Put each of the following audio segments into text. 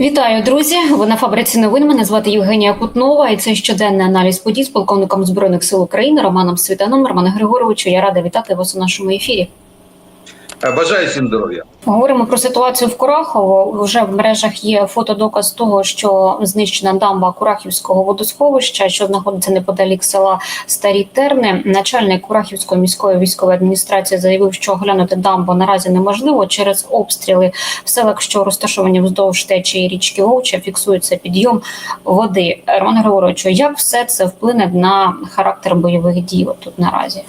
Вітаю, друзі! Ви на фабриці новин. Мене звати Євгенія Кутнова, і це щоденний аналіз подій з полковником збройних сил України Романом Світаном. Романе Григоровичу, я рада вітати вас у нашому ефірі. Бажаю всім здоров'я. Говоримо про ситуацію в Курахово. Вже в мережах є фотодоказ того, що знищена дамба Курахівського водосховища, що знаходиться неподалік села Старі Терни. Начальник Курахівської міської військової адміністрації заявив, що оглянути дамбу наразі неможливо через обстріли в селах, що розташовані вздовж течії річки Вовча, фіксується підйом води. Роман Григоровичу, як все це вплине на характер бойових дій тут наразі?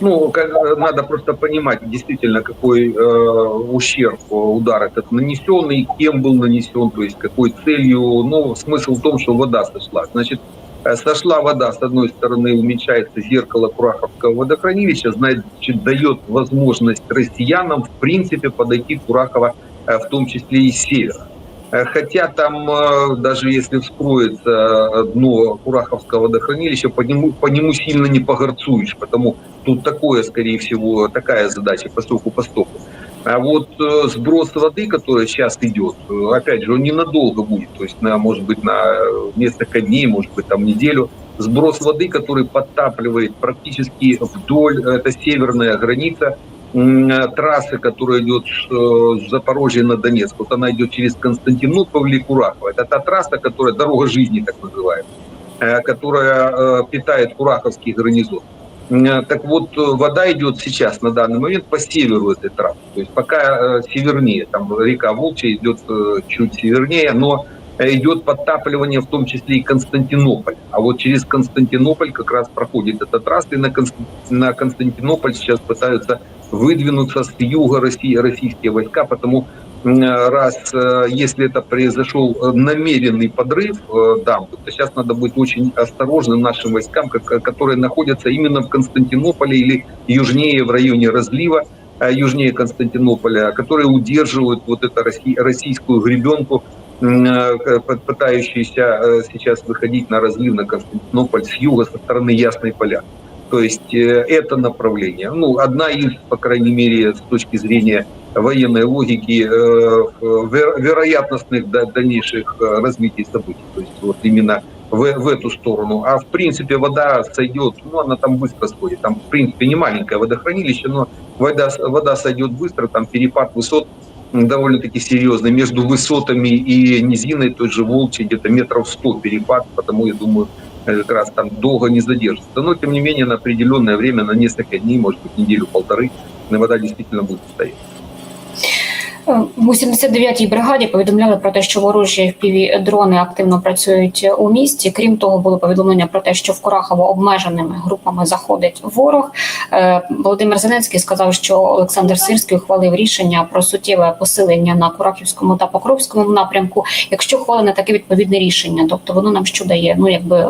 Ну, надо просто понимать действительно, какой э, ущерб удар этот нанесенный, кем был нанесен, то есть какой целью. Ну, смысл в том, что вода сошла. Значит, э, сошла вода, с одной стороны, уменьшается зеркало Кураховского водохранилища, значит, дает возможность россиянам, в принципе, подойти к Курахово, э, в том числе и с севера. Э, хотя там, э, даже если вскроется дно Кураховского водохранилища, по нему, по нему сильно не погорцуешь, потому тут такое, скорее всего, такая задача по стоку по стоку. А вот э, сброс воды, который сейчас идет, опять же, он ненадолго будет, то есть, на, может быть, на несколько дней, может быть, там неделю. Сброс воды, который подтапливает практически вдоль, это северная граница трассы, которая идет с Запорожья на Донецк, вот она идет через Константинополь или Курахово. Это та трасса, которая дорога жизни, так называемая, которая питает Кураховский гарнизон. Так вот, вода идет сейчас на данный момент по северу этой трассы. То есть пока севернее, там река Волча идет чуть севернее, но идет подтапливание в том числе и Константинополь. А вот через Константинополь как раз проходит эта трасса, и на Константинополь сейчас пытаются выдвинуться с юга России российские войска, потому раз если это произошел намеренный подрыв дамбы, то сейчас надо быть очень осторожным нашим войскам, которые находятся именно в Константинополе или южнее в районе разлива, южнее Константинополя, которые удерживают вот эту российскую гребенку, пытающуюся сейчас выходить на разлив на Константинополь с юга, со стороны Ясной Поля. То есть это направление. Ну, одна из, по крайней мере, с точки зрения военной логики, вероятностных дальнейших развитий событий. То есть вот именно в, в эту сторону. А в принципе вода сойдет, ну она там быстро сходит. Там в принципе не маленькое водохранилище, но вода, вода сойдет быстро, там перепад высот довольно-таки серьезный. Между высотами и низиной той же Волчи где-то метров 100 перепад, потому я думаю, как раз там долго не задержится. Но, тем не менее, на определенное время, на несколько дней, может быть, неделю-полторы, вода действительно будет стоять. У 79-й бригаді повідомляли про те, що ворожі впіві дрони активно працюють у місті. Крім того, було повідомлення про те, що в Курахово обмеженими групами заходить ворог. Володимир Зеленський сказав, що Олександр Сирський ухвалив рішення про суттєве посилення на Курахівському та Покровському напрямку. Якщо ухвалене таке відповідне рішення, тобто воно нам що дає? Ну якби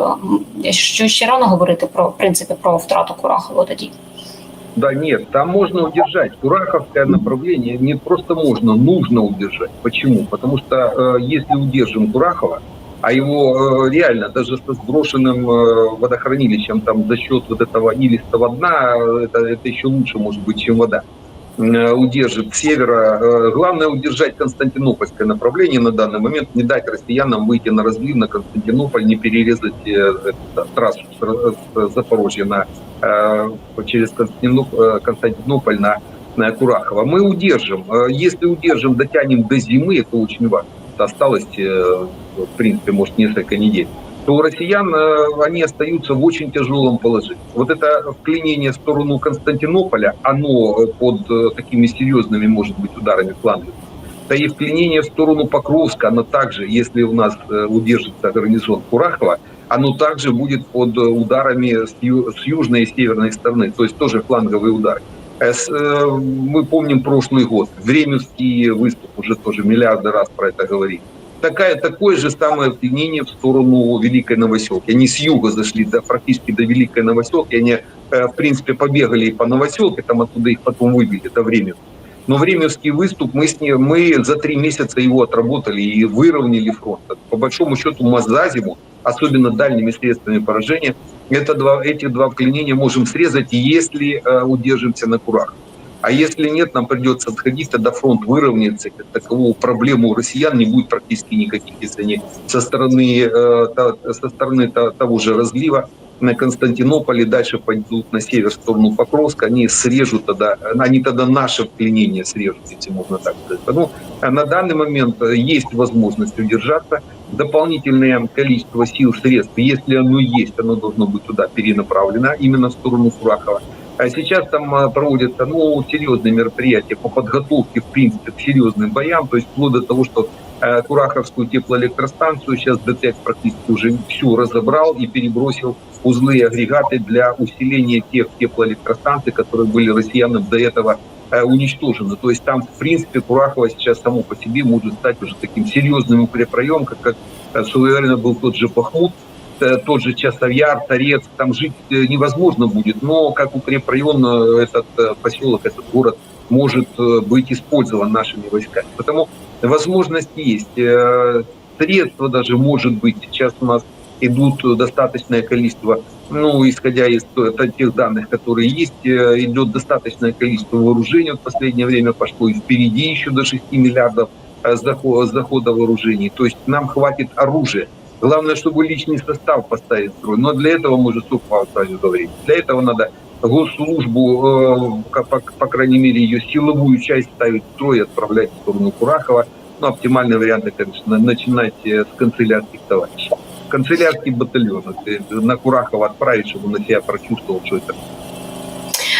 що ще рано говорити про в принципі про втрату Курахова тоді. Да нет, там можно удержать. Кураховское направление не просто можно, нужно удержать. Почему? Потому что э, если удержим Курахова, а его э, реально даже со сброшенным э, водохранилищем там за счет вот этого илистого дна, это, это еще лучше может быть, чем вода, э, удержит с севера. Э, главное удержать Константинопольское направление на данный момент, не дать россиянам выйти на разлив на Константинополь, не перерезать э, трассу с, Запорожья на Э, через э, Константинополь на, на Курахово. Мы удержим. Э, если удержим, дотянем до зимы, это очень важно. Осталось, в принципе, может, несколько недель то у россиян они остаются в очень тяжелом положении. Вот это вклинение в сторону Константинополя, оно под такими серьезными, может быть, ударами флангов. Да и вклинение в сторону Покровска, оно также, если у нас удержится гарнизон Курахова, оно также будет под ударами с, южной и северной стороны, то есть тоже фланговые удары. Э, мы помним прошлый год, Временский выступ уже тоже миллиарды раз про это говорит. Такая, такое же самое обвинение в сторону Великой Новоселки. Они с юга зашли до, практически до Великой Новоселки, они, э, в принципе, побегали по Новоселке, там оттуда их потом выбили, до времени. Но Временский выступ, мы, с ним, мы за три месяца его отработали и выровняли фронт. По большому счету мы за зиму особенно дальними средствами поражения, это два, эти два вклинения можем срезать, если э, удержимся на курах. А если нет, нам придется отходить, тогда фронт выровняется, как такового проблемы у россиян не будет практически никаких, если они со стороны, э, то- со стороны то- того же разлива на Константинополе, дальше пойдут на север в сторону Покровска, они срежут тогда, они тогда наше вклинение срежут, если можно так сказать. Поэтому э, на данный момент э, есть возможность удержаться, дополнительное количество сил, средств, если оно есть, оно должно быть туда перенаправлено, именно в сторону Курахова. А сейчас там э, проводятся ну, серьезные мероприятия по подготовке, в принципе, к серьезным боям, то есть вплоть до того, что э, Кураховскую теплоэлектростанцию сейчас ДТЭК практически уже всю разобрал и перебросил узлы и агрегаты для усиления тех теплоэлектростанций, которые были россиянам до этого э, уничтожены. То есть там, в принципе, Курахово сейчас само по себе может стать уже таким серьезным укрепрайом, как, как э, время был тот же Бахмут, тот же Часовьяр, Торец, там жить э, невозможно будет, но как укрепрайон э, этот э, поселок, этот город может э, быть использован нашими войсками. Потому возможность есть. Э, Средства даже, может быть, сейчас у нас идут достаточное количество, ну, исходя из тех данных, которые есть, э, идет достаточное количество вооружений. В последнее время пошло и впереди еще до 6 миллиардов э, захо- захода вооружений. То есть нам хватит оружия. Главное, чтобы личный состав поставить в строй. Но для этого мы же с Павел Саню говорим. Для этого надо госслужбу, э, по, по крайней мере, ее силовую часть ставить в строй и отправлять в сторону Курахова. Ну, оптимальный вариант, конечно, начинать э, с канцелярских товарищей. Канцелярский батальон. На Курахова отправить, чтобы он на себя прочувствовал, что это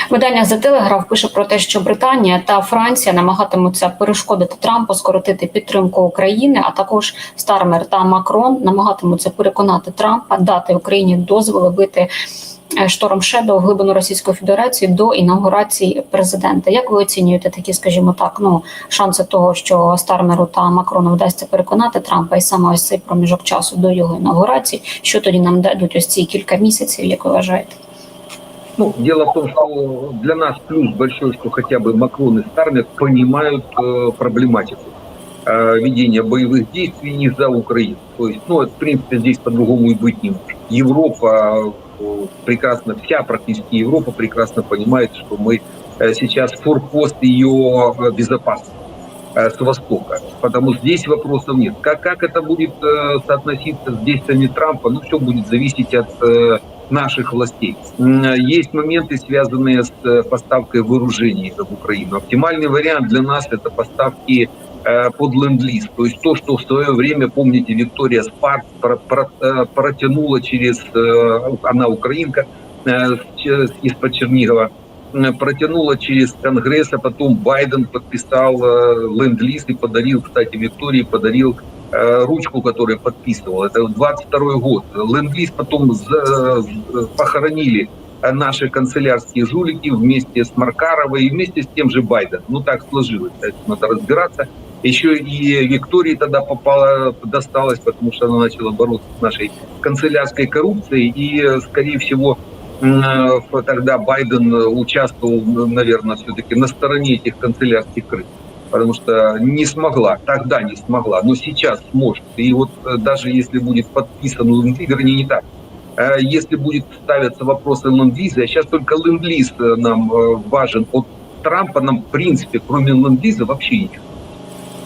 Видання The Telegraph пише про те, що Британія та Франція намагатимуться перешкодити Трампу скоротити підтримку України, а також Стармер та Макрон намагатимуться переконати Трампа дати Україні дозволи бити е, шторм Шедоу глибину Російської Федерації до інаугурації президента. Як ви оцінюєте такі, скажімо так, ну шанси того, що Стармеру та Макрону вдасться переконати Трампа, і саме ось цей проміжок часу до його інаугурації, що тоді нам дадуть ось ці кілька місяців, як ви вважаєте? Ну, дело в том, что для нас плюс большой, что хотя бы Макрон и Стармер понимают э, проблематику э, ведения боевых действий не за Украину. То есть, ну, это, в принципе, здесь по-другому и быть не может. Европа э, прекрасно, вся практически Европа прекрасно понимает, что мы э, сейчас форпост ее э, безопасности э, с Востока. Потому здесь вопросов нет. Как, как это будет э, соотноситься с действиями Трампа, ну, все будет зависеть от э, наших властей. Есть моменты, связанные с э, поставкой вооружений в Украину. Оптимальный вариант для нас – это поставки э, под ленд-лиз. То есть то, что в свое время, помните, Виктория про- э, протянула через, она украинка, из-под Чернигова, протянула через Конгресс, а потом Байден подписал ленд-лиз и подарил, кстати, Виктории подарил ручку, которую подписывал. Это 22 год. Ленд-лиз потом похоронили э, наши канцелярские жулики вместе с Маркаровой и вместе с тем же Байденом. Ну, так сложилось. Надо разбираться. Еще и Виктории тогда попала, досталось, потому что она начала бороться с нашей канцелярской коррупцией. И, э, скорее всего, э, тогда Байден участвовал, наверное, все-таки на стороне этих канцелярских крыс потому что не смогла, тогда не смогла, но сейчас сможет. И вот э, даже если будет подписан ленд вернее, не так, Э, если будет ставиться вопросы ленд-лиза, а сейчас только ленд-лиз э, нам важен от Трампа, нам, в принципе, кроме ленд-лиза вообще.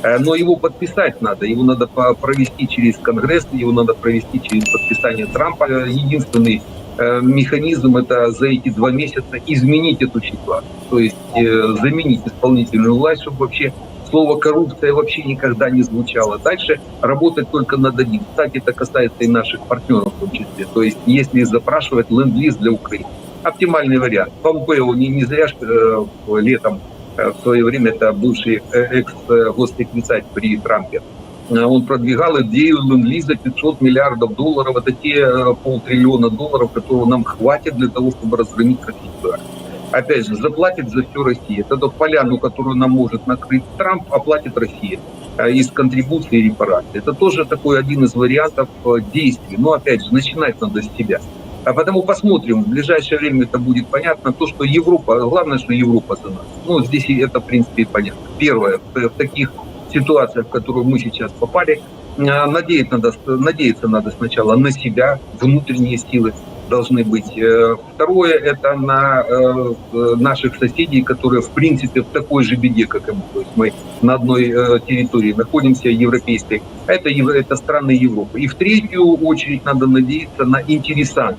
Э, Но его подписать надо, его надо провести через Конгресс, его надо провести через подписание Трампа. Единственный механизм это за эти два месяца изменить эту ситуацию. То есть э, заменить исполнительную власть, чтобы вообще слово коррупция вообще никогда не звучало. Дальше работать только над одним. Кстати, это касается и наших партнеров в том числе. То есть если запрашивать ленд-лиз для Украины. Оптимальный вариант. Помпео не, не зря э, летом э, в свое время, это бывший э, экс-госсекретарь при Трампе, Э, он продвигал идею ленд-лиза 500 миллиардов долларов. Это те э, полтриллиона долларов, которые нам хватит для того, чтобы разгромить армию. Опять же, заплатит за все Россия. Тот поляну, которую нам может накрыть Трамп, оплатит Россия э, из контрибуции и репараций. Это тоже такой один из вариантов э, действий. Но опять же, начинать надо с себя. А потому посмотрим, в ближайшее время это будет понятно. То, что Европа, главное, что Европа за нас. Ну, здесь это, в принципе, понятно. Первое, в таких ситуациях, в которую мы сейчас попали, э, надеяться надо, надеяться надо сначала на себя, внутренние силы, должны быть. Э, Второе – это на э, э, наших соседей, которые, в принципе, в такой же беде, как и мы. То есть мы на одной территории находимся, европейской. А Это, это страны Европы. И в третью очередь надо надеяться на интересант.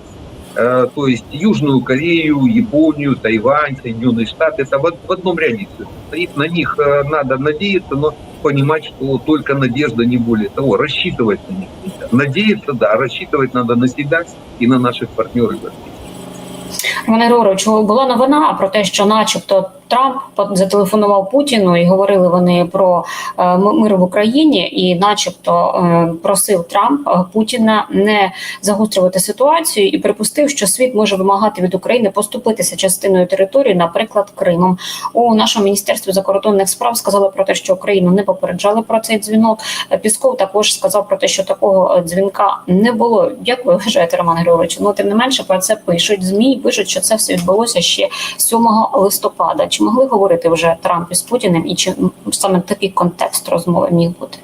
Э, То есть Южную Корею, Японию, Тайвань, Соединенные Штаты. Это в од- в одном ряде. На них надо надеяться, но понимать, что только надежда, не более того. Рассчитывать на них нельзя. Надеяться, да, рассчитывать надо на себя и на наших партнеров. Романе Григоровичу, була новина про те, що, начебто, Трамп зателефонував Путіну і говорили вони про е, мир в Україні, і, начебто, е, просив Трамп е, Путіна не загострювати ситуацію і припустив, що світ може вимагати від України поступитися частиною території, наприклад, Кримом. У нашому міністерстві закордонних справ сказали про те, що Україну не попереджали про цей дзвінок. Пісков також сказав про те, що такого дзвінка не було. Як ви вважаєте, Роман Григорович? Ну тим не менше про це пишуть змі. Пишуть, що це все відбулося ще 7 листопада. Чи могли говорити вже Трамп із Путіним, і чи м, саме такий контекст розмови міг бути?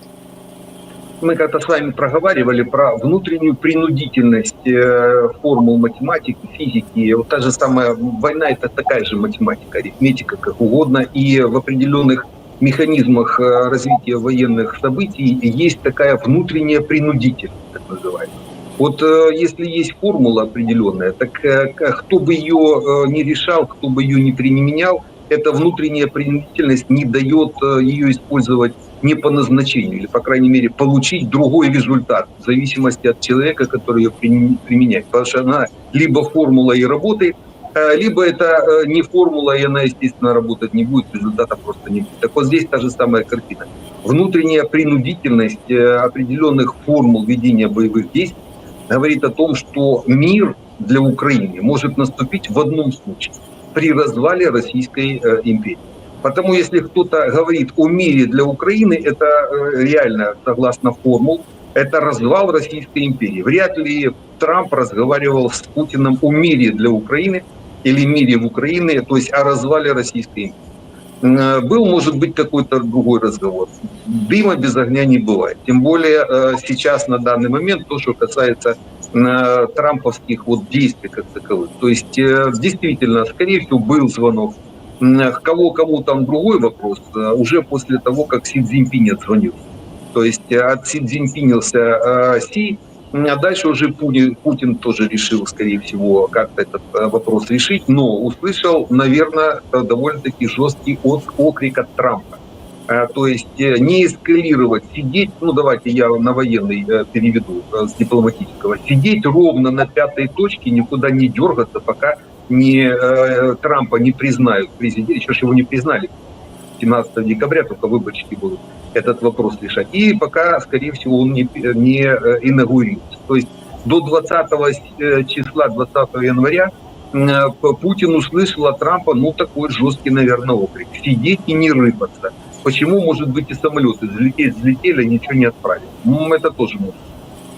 Мы как-то с вами проговаривали про внутреннюю принудительность э, формул математики, физики. Вот та же самая война – это такая же математика, арифметика, как угодно. И в определенных механизмах э, развития военных событий есть такая внутренняя принудительность, так называемая. Вот э, если есть формула определенная, так э, к- кто бы ее э, не решал, кто бы ее не применял, эта внутренняя принудительность не дает э, ее использовать не по назначению, или, по крайней мере, получить другой результат в зависимости от человека, который ее примен- применяет. Потому что она либо формула и работает, э, либо это э, не формула, и она, естественно, работать не будет, результата просто не будет. Так вот здесь та же самая картина. Внутренняя принудительность определенных формул ведения боевых действий говорит о том, что мир для Украины может наступить в одном случае – при развале Российской э, империи. Потому если кто-то говорит о мире для Украины, это э, реально, согласно формул, это развал Российской империи. Вряд ли Трамп разговаривал с Путиным о мире для Украины или мире в Украине, то есть о развале Российской империи. Э, Был, может быть, какой-то другой разговор. Дыма без огня не бывает. Тем более сейчас, на данный момент, то, что касается трамповских вот действий как таковых. То есть э, действительно, скорее всего, был звонок. Кого кому там другой вопрос э, уже после того, как Си Цзиньпинь отзвонился. То есть э, от Си Цзиньпинился Си, а дальше уже Путин, тоже решил, скорее всего, как-то этот вопрос решить, но услышал, наверное, довольно-таки жесткий от- окрик от Трампа. Э, То есть э, не эскалировать, сидеть, ну давайте я на военный э, переведу с дипломатического, сидеть ровно на пятой точке, никуда не дергаться, пока не Трампа не признают президент, еще его не признали. 17 декабря только выборщики будут этот вопрос решать. И пока, скорее всего, он не, не инаугурируется. То есть до 20 э, числа, 20 января Путин услышал от Трампа, ну, такой жесткий, наверное, окрик. Сидеть и не рыпаться. Почему, может быть, и самолеты взлетели, а ничего не отправили? Ну, это тоже может.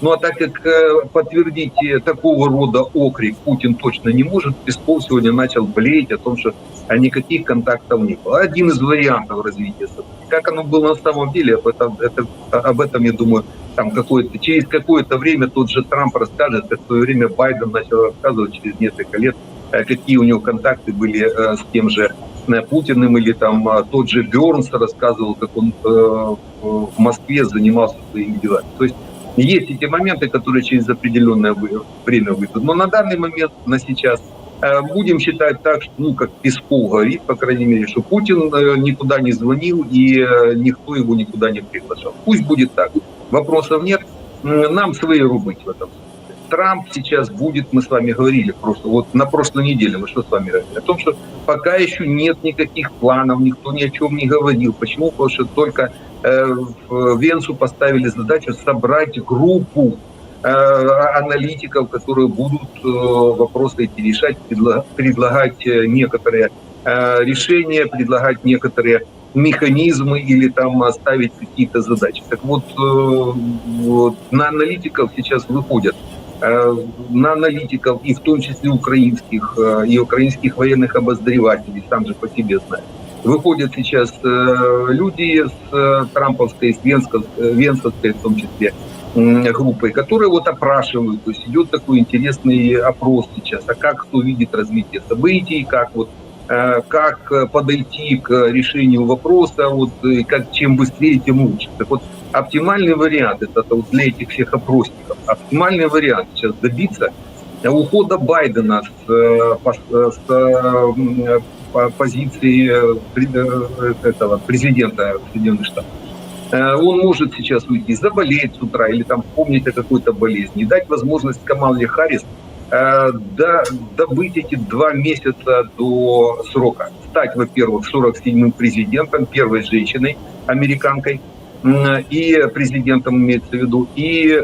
Ну, а так как э, подтвердить э, такого рода окрик Путин точно не может, Песков сегодня начал блеять о том, что а никаких контактов не было. Один из вариантов развития событий. Как оно было на самом деле, об этом, это, об этом я думаю, там какое-то, через какое-то время тот же Трамп расскажет, как в свое время Байден начал рассказывать через несколько лет, э, какие у него контакты были с тем же Путиным, или там э, тот же Бернс рассказывал, как он э, в Москве занимался своими делами. То есть есть эти моменты, которые через определенное время выйдут. Но на данный момент, на сейчас, э, будем считать так, что, ну, как Песков говорит, по крайней мере, что Путин э, никуда не звонил и э, никто его никуда не приглашал. Пусть будет так. Вопросов нет. Нам свои рубить в этом. Трамп сейчас будет, мы с вами говорили просто, вот на прошлой неделе мы что с вами говорили, о том, что пока еще нет никаких планов, никто ни о чем не говорил. Почему? Потому что только э, в Венцу поставили задачу собрать группу э, аналитиков, которые будут э, вопросы эти решать, предла- предлагать э, некоторые э, решения, предлагать некоторые механизмы или там оставить какие-то задачи. Так вот, э, вот на аналитиков сейчас выходят на аналитиков, и в том числе украинских, э, и украинских военных обозревателей, сам же по себе знаю. Выходят сейчас э, люди с э, Трамповской, с Венской, э, Венсовской в том числе, группой, которые вот опрашивают, то есть идет такой интересный опрос сейчас, а как кто видит развитие событий, как вот э, как э, подойти к решению вопроса, вот э, как чем быстрее, тем лучше. Так вот, оптимальный вариант это вот для этих всех опросников. Оптимальный вариант сейчас добиться ухода Байдена с, э, пос- с э, м, э, по- позиции э, э, этого президента Соединенных Штатов. Э, Он может сейчас уйти, заболеть с утра или там вспомнить о какой-то болезни, дать возможность Камале Харрис э, до- добыть эти два месяца до срока. Стать, во-первых, 47-м президентом, первой женщиной, американкой, и президентом имеется в виду, и э,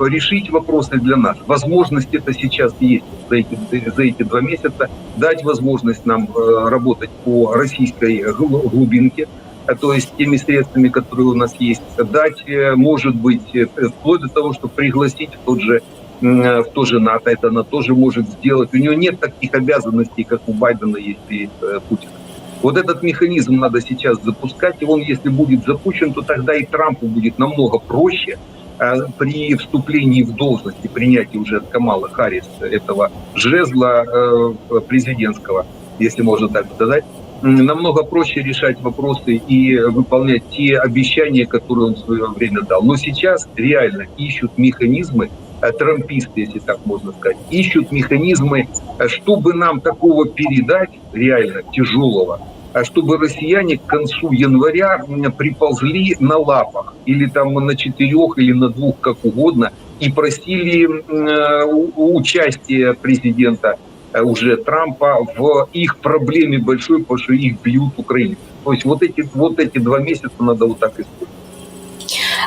решить вопросы для нас. Возможность это сейчас есть за эти, за эти два месяца, дать возможность нам э, работать по российской гл- глубинке, а, то есть теми средствами, которые у нас есть, дать, э, может быть, э, вплоть до того, чтобы пригласить в тот же э, в то же НАТО, это она тоже может сделать. У нее нет таких обязанностей, как у Байдена есть э, Путиным. Вот этот механизм надо сейчас запускать, и он, если будет запущен, то тогда и Трампу будет намного проще э, при вступлении в должность и принятии уже от Камала Харрис этого жезла э, президентского, если можно так сказать, намного проще решать вопросы и выполнять те обещания, которые он в свое время дал. Но сейчас реально ищут механизмы, э, трамписты, если так можно сказать, ищут механизмы, чтобы нам такого передать, реально тяжелого, чтобы россияне к концу января м, приползли на лапах или там на четырех или на двух, как угодно, и просили м, э, у- участия президента э, уже Трампа в их проблеме большой, потому что их бьют украинцы. То есть вот эти, вот эти два месяца надо вот так использовать.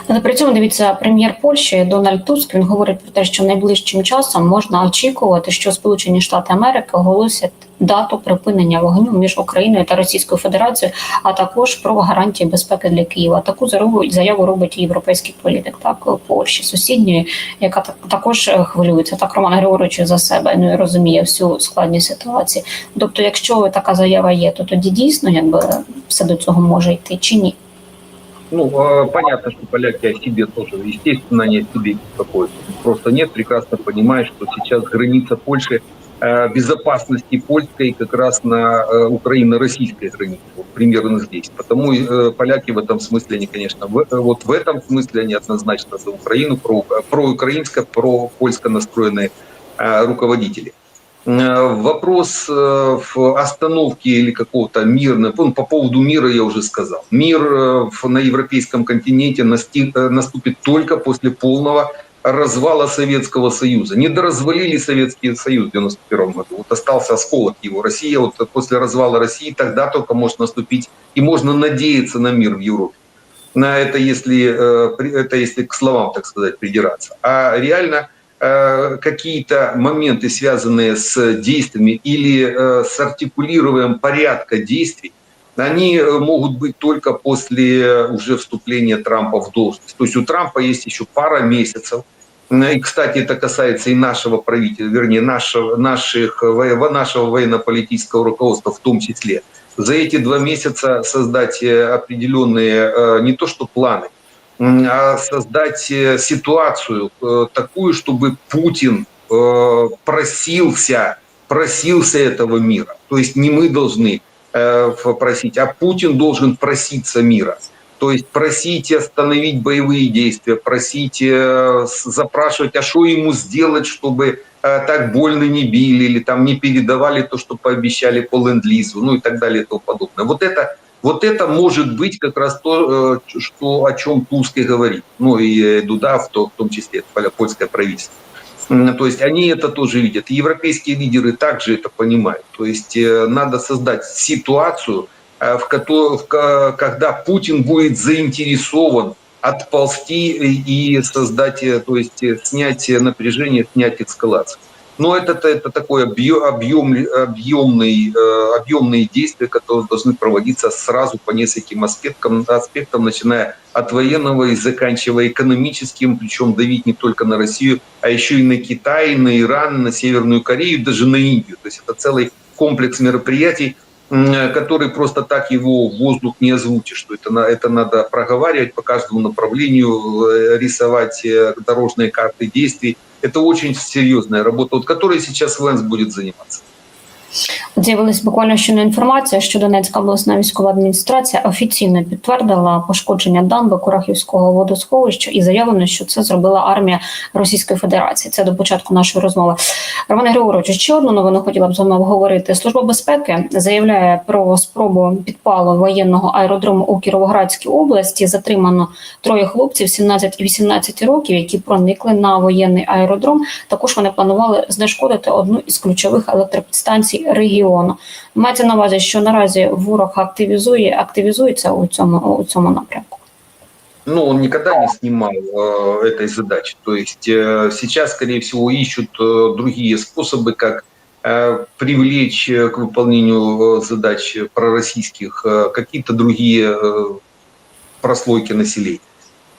Але при цьому дивіться, прем'єр Польщі Дональд Туск він говорить про те, що найближчим часом можна очікувати, що Сполучені Штати Америки оголосять дату припинення вогню між Україною та Російською Федерацією, а також про гарантії безпеки для Києва. Таку заяву робить і європейський політик, так Польщі сусідньої, яка так також е, хвилюється. Так Роман Григорович за себе ну і розуміє всю складність ситуації. Тобто, якщо така заява є, то тоді дійсно якби все до цього може йти чи ні? Ну, понятно, что поляки о себе тоже, естественно, они о себе беспокоятся. Просто нет, прекрасно понимают, что сейчас граница Польши, безопасности польской как раз на э, украино-российской границе, вот примерно здесь. Потому э, поляки в этом смысле, они, конечно, в, э, вот в этом смысле они однозначно за Украину, про, проукраинско, про-польско настроенные э, руководители. Э, Вопрос э, в остановке или какого-то мирного, ну, по поводу мира я уже сказал. Мир э, на европейском континенте насти- э, наступит только после полного развала Советского Союза. Не доразвалили Советский Союз в 91 году. Вот остался осколок его. Россия, вот после развала России, тогда только может наступить и можно надеяться на мир в Европе. На это если, э, это если к словам, так сказать, придираться. А реально э, какие-то моменты, связанные с действиями или э, с артикулированием порядка действий, они могут быть только после уже вступления Трампа в должность. То есть у Трампа есть еще пара месяцев. Э, И, кстати, это касается и нашего правительства, вернее, нашего, наших, нашего военно-политического руководства в том числе. За эти два месяца создать э, определенные э, не то что планы, а создать э, ситуацию такую, чтобы Путин просился, просился этого мира. То есть не мы должны просить, а Путин должен проситься мира. То есть просить остановить боевые действия, просить, э, запрашивать, а что ему сделать, чтобы э, так больно не били или там не передавали то, что пообещали по ленд-лизу, ну и так далее и тому подобное. Вот это, вот это может быть как раз то, э, что, о чем Туск говорит. Ну и Дуда в, то- в том числе, польское правительство. То есть они это тоже видят. Европейские лидеры также это понимают. То есть надо создать ситуацию, которой, в ко- когда Путин будет заинтересован отползти и создать, э, то есть э, снять напряжение, снять эскалацию. Но это, это такой объем, объем, объемный, э, объемные действия, которые должны проводиться сразу по нескольким аспектам, аспектам, начиная от военного и заканчивая экономическим, причем давить не только на Россию, а еще и на Китай, на Иран, на Северную Корею, даже на Индию. То есть это целый комплекс мероприятий, который просто так его в воздух не озвучишь, что это, это надо проговаривать по каждому направлению, э, рисовать э, дорожные карты действий. Это очень серьезная работа, вот которой сейчас Лэнс будет заниматься. З'явилась буквально щойно інформація, що Донецька обласна військова адміністрація офіційно підтвердила пошкодження дамби Курахівського водосховища і заявлено, що це зробила армія Російської Федерації. Це до початку нашої розмови. Романе Григоровичу, ще одну новину хотіла б з вами обговорити. Служба безпеки заявляє про спробу підпалу воєнного аеродрому у Кіровоградській області. Затримано троє хлопців 17 і 18 років, які проникли на воєнний аеродром. Також вони планували знешкодити одну із ключових електропідстанцій регіону. Мається на увазі, що наразі ворог активізує активізується у цьому у цьому напрямку. Ну, он никогда не снимал э, этой задачи. То есть э, сейчас, скорее всего, ищут э, другие способы, как э, привлечь э, к выполнению э, задач пророссийских э, какие-то другие э, прослойки населения.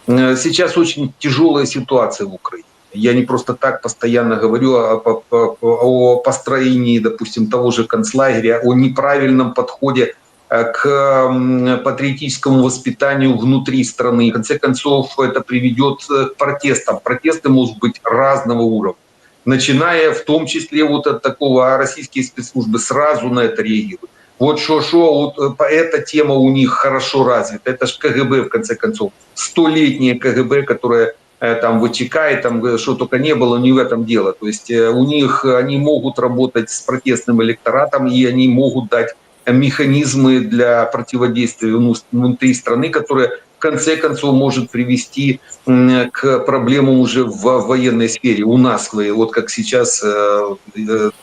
Э, Сейчас очень тяжелая ситуация в Украине. Я не просто так постоянно говорю о, по- по- о построении, допустим, того же концлагеря, о неправильном подходе э, к патриотическому воспитанию внутри страны. В конце концов, это приведет э, к протестам. Протесты могут быть разного уровня. Начиная в том числе вот от такого, а российские спецслужбы сразу на это реагируют. Вот что-что, вот э, эта тема у них хорошо развита. Это же КГБ, в конце концов. Столетнее КГБ, которое э, там вытекает, там э, что только не было, не в этом дело. То есть э, у них, они могут работать с протестным электоратом, и они могут дать механизмы для противодействия вну- внутри страны, которые в конце концов может привести к проблемам уже в военной сфере. У нас, вот как сейчас,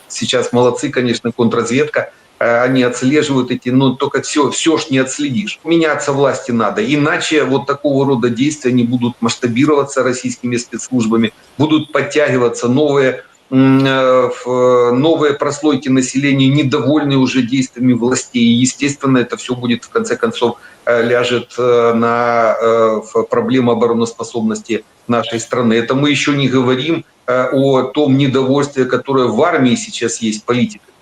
сейчас молодцы, конечно, контрразведка, они отслеживают эти, но только все, все ж не отследишь. Меняться власти надо, иначе вот такого рода действия не будут масштабироваться российскими спецслужбами, будут подтягиваться новые э, новые прослойки населения, недовольные уже действиями властей. И, естественно, это все будет, в конце концов, э, ляжет э, на э, проблему обороноспособности нашей страны. Это мы еще не говорим э, о том недовольстве, которое в армии сейчас есть политиками.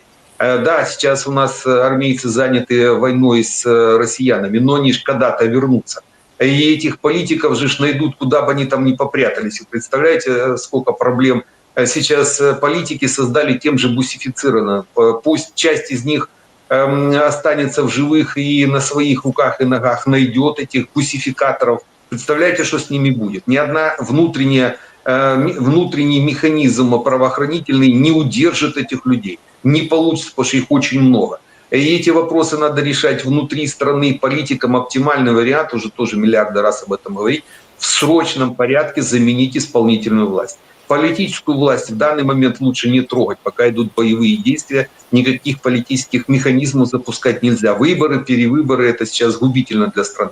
Э, Да, сейчас у нас э, армейцы заняты войной с э, россиянами, но они же когда-то вернутся. И этих политиков же найдут, куда бы они там ни попрятались. Представляете, сколько проблем сейчас политики создали тем же бусифицированно. Пусть часть из них эм, останется в живых и на своих руках и ногах найдет этих бусификаторов. Представляете, что с ними будет? Ни одна внутренняя, внутренний механизм правоохранительный не удержит этих людей. Не получится, потому что их очень много. И эти вопросы надо решать внутри страны политикам. Оптимальный вариант, уже тоже миллиарды раз об этом говорить, в срочном порядке заменить исполнительную власть. Политическую власть в данный момент лучше не трогать, пока идут боевые действия. Никаких политических механизмов запускать нельзя. Выборы, перевыборы – это сейчас губительно для страны.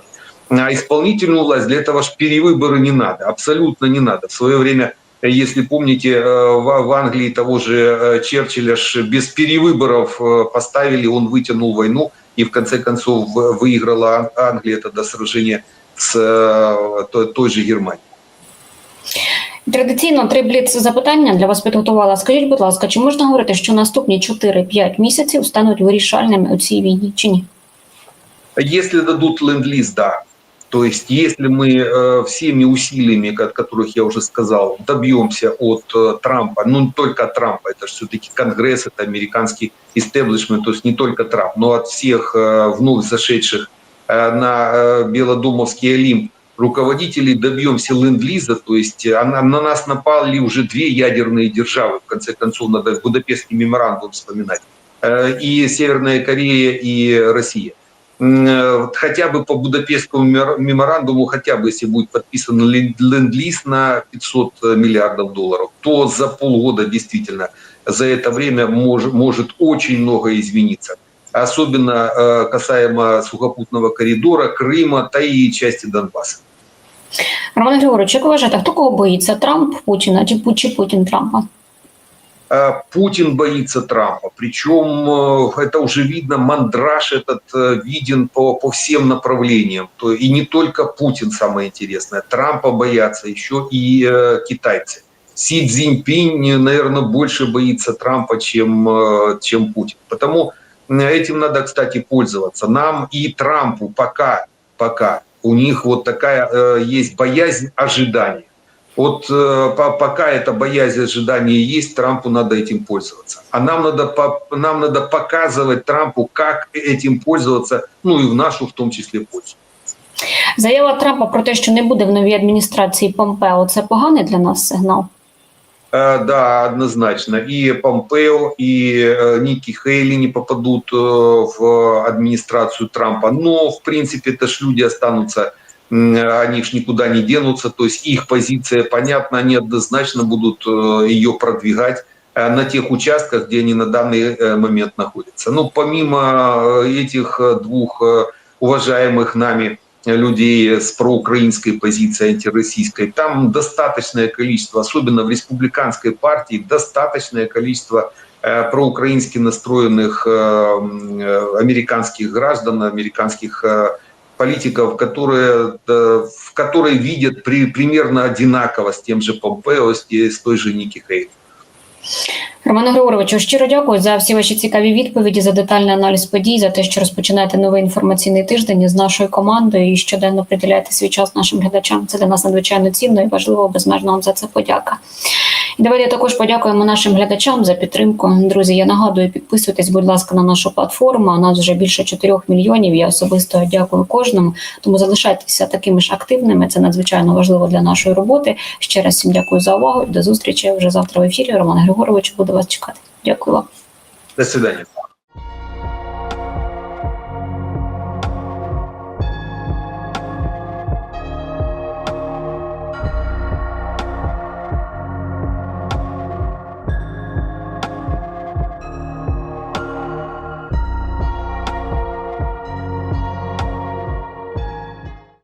А исполнительную власть для этого ж перевыборы не надо, абсолютно не надо. В свое время, если помните, э, в в Англии того же э, Черчилля ж без перевыборов э, поставили, он вытянул войну, и в конце концов в- выиграла Ан- Англия тогда сражение с э, той- той же Германией. Традиційно три бліц запитання для вас підготувала. Скажіть, будь ласка, чи можна говорити, що наступні 4-5 місяців стануть вирішальними у цій війні чи ні? Если дадут ленд-лиз, да. То есть если мы э, всеми усилиями, которых я уже сказал, добьемся от э, Трампа, ну не только от Трампа, это же все-таки Конгресс, это американский истеблишмент, то есть не только Трамп, но от всех э, вновь зашедших на Белодомовский Олимп. Руководителей добьемся ленд-лиза, то есть она- на нас напали уже две ядерные державы, в конце концов надо Будапештский меморандум вспоминать, и Северная Корея, и Россия. М, э, вот хотя бы по Будапештскому мемор- меморандуму, хотя бы если будет подписан лен- ленд-лиз на 500 миллиардов долларов, то за полгода действительно за это время мож- может очень многое измениться. Особенно э, касаемо сухопутного коридора, Крыма, та и части Донбасса. Роман Григорович, як ви вважаєте, хто кого боїться? Трамп Путіна чи, Пу- чи Путін Трампа? Э, Путин боится Трампа, причем э, это уже видно, мандраж этот э, виден по, по всем направлениям. То, и не только Путин, самое интересное, Трампа боятся еще и э, китайцы. Си Цзиньпинь, наверное, больше боится Трампа, чем, э, чем Путин. Потому Этим надо, кстати, пользоваться. Нам и Трампу пока, пока у них вот такая э, есть боязнь ожидания. Вот э, по- пока эта боязнь ожидания есть, Трампу надо этим пользоваться. А нам надо, по- нам надо показывать Трампу, как этим пользоваться, ну и в нашу в том числе пользу. Заява Трампа про те, що не буде в новій адміністрації Помпео, це поганий для нас сигнал. Э, Да, однозначно. И Помпео, и э, Ники Хейли не попадут э, в администрацию Трампа. Но, в принципе, это ж люди останутся, м, они ж никуда не денутся. То есть их позиция понятна, они однозначно будут э, ее продвигать э, на тех участках, где они на данный э, момент находятся. Ну, помимо этих двух уважаемых нами людей с проукраинской позицией, антироссийской. Там достаточное количество, особенно в республиканской партии, достаточное количество проукраински настроенных американских граждан, американских э, политиков, которые, э, в которые видят при, примерно одинаково с тем же Помпео, с, те- с той же Ники Хейли. Романе Григоровичу, щиро дякую за всі ваші цікаві відповіді, за детальний аналіз подій, за те, що розпочинаєте новий інформаційний тиждень з нашою командою і щоденно приділяєте свій час нашим глядачам. Це для нас надзвичайно цінно і важливо. Безмежно вам за це подяка. І давайте також подякуємо нашим глядачам за підтримку. Друзі, я нагадую, підписуйтесь, будь ласка, на нашу платформу. У нас вже більше 4 мільйонів. Я особисто дякую кожному. Тому залишайтеся такими ж активними. Це надзвичайно важливо для нашої роботи. Ще раз всім дякую за увагу. До зустрічі вже завтра в ефірі. Роман Григорович буде вас чекати. Дякую вам. До свидания.